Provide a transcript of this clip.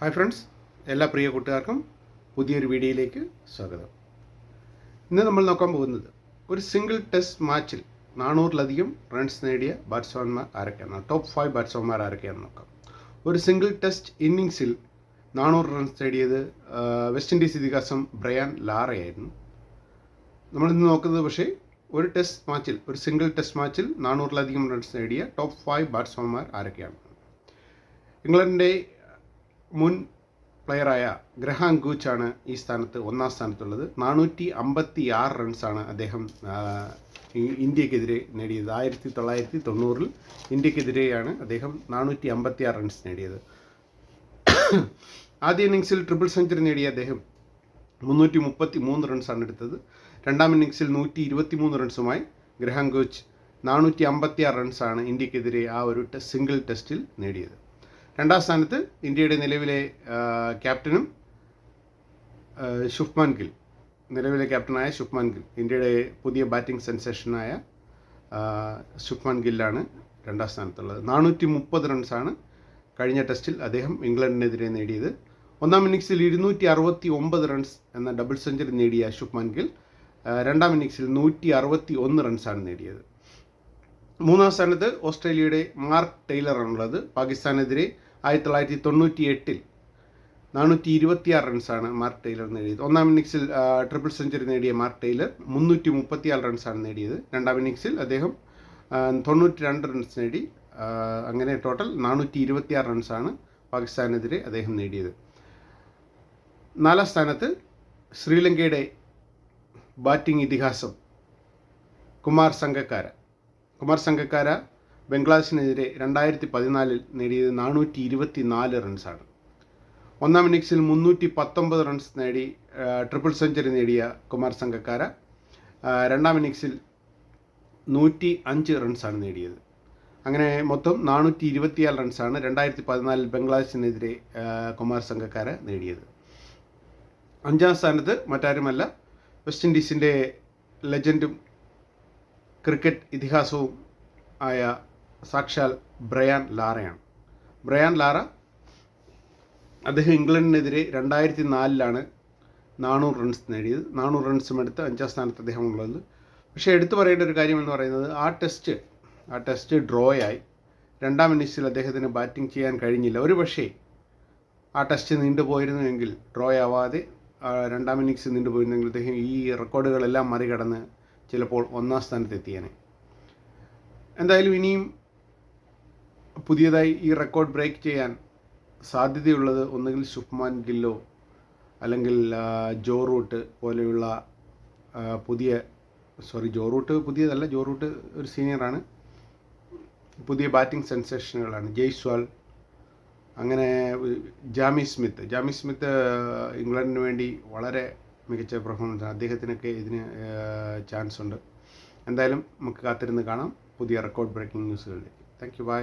Hi friends എല്ലാ പ്രിയ കൂട്ടുകാർക്കും പുതിയൊരു വീഡിയോയിലേക്ക് സ്വാഗതം. ഇന്ന് നമ്മൾ നോക്കാൻ പോകുന്നത് ഒരു സിംഗിൾ ടെസ്റ്റ് മാച്ചിൽ നാനൂറിലധികം റൺസ് നേടിയ ബാറ്റ്സ്മാൻമാർ ആരൊക്കെയാണ് ടോപ്പ് ഫൈവ് ബാറ്റ്സ്മാൻമാർ ആരൊക്കെയാണെന്ന് നോക്കാം. ഒരു സിംഗിൾ ടെസ്റ്റ് ഇന്നിങ്സിൽ നാനൂറ് റൺസ് നേടിയത് വെസ്റ്റ് ഇൻഡീസ് ഇതിഹാസം ബ്രയാൻ ലാറയായിരുന്നു നമ്മളിന്ന് നോക്കുന്നത് പക്ഷേ ഒരു ടെസ്റ്റ് മാച്ചിൽ ഒരു സിംഗിൾ ടെസ്റ്റ് മാച്ചിൽ നാനൂറിലധികം റൺസ് നേടിയ ടോപ്പ് ഫൈവ് ബാറ്റ്സ്മാൻമാർ ആരൊക്കെയാണ്? ഇംഗ്ലണ്ടിന്റെ മുൻ പ്ലെയറായ ഗ്രഹാം ഗൂച്ചാണ് ഈ സ്ഥാനത്ത് ഒന്നാം സ്ഥാനത്തുള്ളത്. നാനൂറ്റി അമ്പത്തി ആറ് റൺസാണ് അദ്ദേഹം ഇന്ത്യക്കെതിരെ നേടിയത്. ആയിരത്തി തൊള്ളായിരത്തി തൊണ്ണൂറിൽ ഇന്ത്യക്കെതിരെയാണ് അദ്ദേഹം നാനൂറ്റി അമ്പത്തി ആറ് റൺസ് നേടിയത്. ആദ്യ ഇന്നിങ്സിൽ ട്രിപ്പിൾ സെഞ്ചുറി നേടിയ അദ്ദേഹം മുന്നൂറ്റി മുപ്പത്തി മൂന്ന് റൺസാണ് എടുത്തത്. രണ്ടാം ഇന്നിങ്സിൽ നൂറ്റി ഇരുപത്തി മൂന്ന് റൺസുമായി ഗ്രഹാം കോച്ച് നാനൂറ്റി അമ്പത്തി ആറ് റൺസാണ് ഇന്ത്യക്കെതിരെ ആ ഒരു സിംഗിൾ ടെസ്റ്റിൽ നേടിയത്. രണ്ടാം സ്ഥാനത്ത് ഇന്ത്യയുടെ നിലവിലെ ക്യാപ്റ്റനും ശുഭ്മാൻ ഗിൽ. നിലവിലെ ക്യാപ്റ്റനായ ശുഭ്മാൻ ഗിൽ. ഇന്ത്യയുടെ പുതിയ ബാറ്റിംഗ് സെൻസേഷനായ ശുഭ്മാൻ ഗില്ലാണ് രണ്ടാം സ്ഥാനത്തുള്ളത്. നാനൂറ്റി മുപ്പത് റൺസാണ് കഴിഞ്ഞ ടെസ്റ്റിൽ അദ്ദേഹം ഇംഗ്ലണ്ടിനെതിരെ നേടിയത്. ഒന്നാം ഇന്നിങ്സിൽ ഇരുന്നൂറ്റി അറുപത്തി ഒമ്പത് റൺസ് എന്ന ഡബിൾ സെഞ്ചുറി നേടിയ ശുഭ്മാൻ ഗിൽ രണ്ടാം ഇന്നിങ്സിൽ നൂറ്റി അറുപത്തി ഒന്ന് റൺസാണ് നേടിയത്. മൂന്നാം സ്ഥാനത്ത് ഓസ്ട്രേലിയയുടെ മാർക്ക് ടൈലറാണുള്ളത്. പാകിസ്ഥാനെതിരെ ആയിരത്തി തൊള്ളായിരത്തി തൊണ്ണൂറ്റി എട്ടിൽ നാനൂറ്റി ഇരുപത്തിയാറ് റൺസാണ് മാർക്ക് ടൈലർ നേടിയത്. ഒന്നാം ഇന്നിങ്സിൽ ട്രിപ്പിൾ സെഞ്ചുറി നേടിയ മാർക്ക് ടൈലർ മുന്നൂറ്റി മുപ്പത്തിയാറ് റൺസാണ് നേടിയത്. രണ്ടാം ഇന്നിങ്സിൽ അദ്ദേഹം തൊണ്ണൂറ്റി രണ്ട് റൺസ് നേടി. അങ്ങനെ ടോട്ടൽ നാനൂറ്റി ഇരുപത്തിയാറ് റൺസാണ് പാകിസ്ഥാനെതിരെ അദ്ദേഹം നേടിയത്. നാലാം സ്ഥാനത്ത് ശ്രീലങ്കയുടെ ബാറ്റിംഗ് ഇതിഹാസം കുമാർ സംഘക്കാര കുമാർ സംഗക്കാര ബംഗ്ലാദേശിനെതിരെ രണ്ടായിരത്തി പതിനാലിൽ നേടിയത് നാനൂറ്റി ഇരുപത്തി നാല് റൺസാണ്. ഒന്നാം ഇന്നിങ്സിൽ മുന്നൂറ്റി പത്തൊമ്പത് റൺസ് നേടി ട്രിപ്പിൾ സെഞ്ചുറി നേടിയ കുമാർ സംഗക്കാര ആ, രണ്ടാം ഇന്നിങ്സിൽ നൂറ്റി അഞ്ച് റൺസാണ് നേടിയത്. അങ്ങനെ മൊത്തം നാനൂറ്റി ഇരുപത്തിയാറ് റൺസാണ് രണ്ടായിരത്തി പതിനാലിൽ ബംഗ്ലാദേശിനെതിരെ കുമാർ സംഗക്കാര നേടിയത്. അഞ്ചാം സ്ഥാനത്ത് മറ്റാരുമല്ല വെസ്റ്റ് ഇൻഡീസിന്റെ ലെജൻഡും ക്രിക്കറ്റ് ഇതിഹാസവും ആയ സാക്ഷാൽ ബ്രയാൻ ലാറയാണ്. ബ്രയാൻ ലാറ അദ്ദേഹം ഇംഗ്ലണ്ടിനെതിരെ രണ്ടായിരത്തി നാലിലാണ് നാനൂറ് റൺസ് നേടിയത്. നാനൂറ് റൺസും എടുത്ത് അഞ്ചാം സ്ഥാനത്ത് അദ്ദേഹം ഉള്ളത്. പക്ഷേ എടുത്തു പറയേണ്ട ഒരു കാര്യം എന്ന് പറയുന്നത് ആ ടെസ്റ്റ് ആ ടെസ്റ്റ് ഡ്രോ ആയി രണ്ടാം ഇന്നിങ്സിൽ അദ്ദേഹത്തിന് ബാറ്റിംഗ് ചെയ്യാൻ കഴിഞ്ഞില്ല. ഒരു പക്ഷേ ആ ടെസ്റ്റ് നീണ്ടുപോയിരുന്നുവെങ്കിൽ ഡ്രോ ആവാതെ രണ്ടാം ഇന്നിങ്സ് നീണ്ടുപോയിരുന്നെങ്കിൽ അദ്ദേഹം ഈ റെക്കോർഡുകളെല്ലാം മറികടന്ന് ചിലപ്പോൾ ഒന്നാം സ്ഥാനത്ത് എത്തിയേനെ. എന്തായാലും ഇനിയും പുതിയതായി ഈ റെക്കോർഡ് ബ്രേക്ക് ചെയ്യാൻ സാധ്യതയുള്ളത് ഒന്നുകിൽ ശുഭ്മാൻ ഗില്ലോ അല്ലെങ്കിൽ ജോ റൂട്ട് പോലെയുള്ള പുതിയ സോറി ജോ റൂട്ട് പുതിയതല്ല ജോ റൂട്ട് ഒരു സീനിയറാണ് പുതിയ ബാറ്റിംഗ് സെൻസേഷനുകളാണ് ജയ്സ്വാൾ അങ്ങനെ ജാമി സ്മിത്ത്. ജാമി സ്മിത്ത് ഇംഗ്ലണ്ടിന് വേണ്ടി വളരെ മികച്ച പെർഫോമൻസ് അദ്ദേഹത്തിനൊക്കെ ഇതിന് ചാൻസ് ഉണ്ട്. എന്തായാലും നമുക്ക് കാത്തിരുന്ന് കാണാം പുതിയ റെക്കോർഡ് ബ്രേക്കിംഗ് ന്യൂസുകളിലേക്ക് താങ്ക് യു ബൈ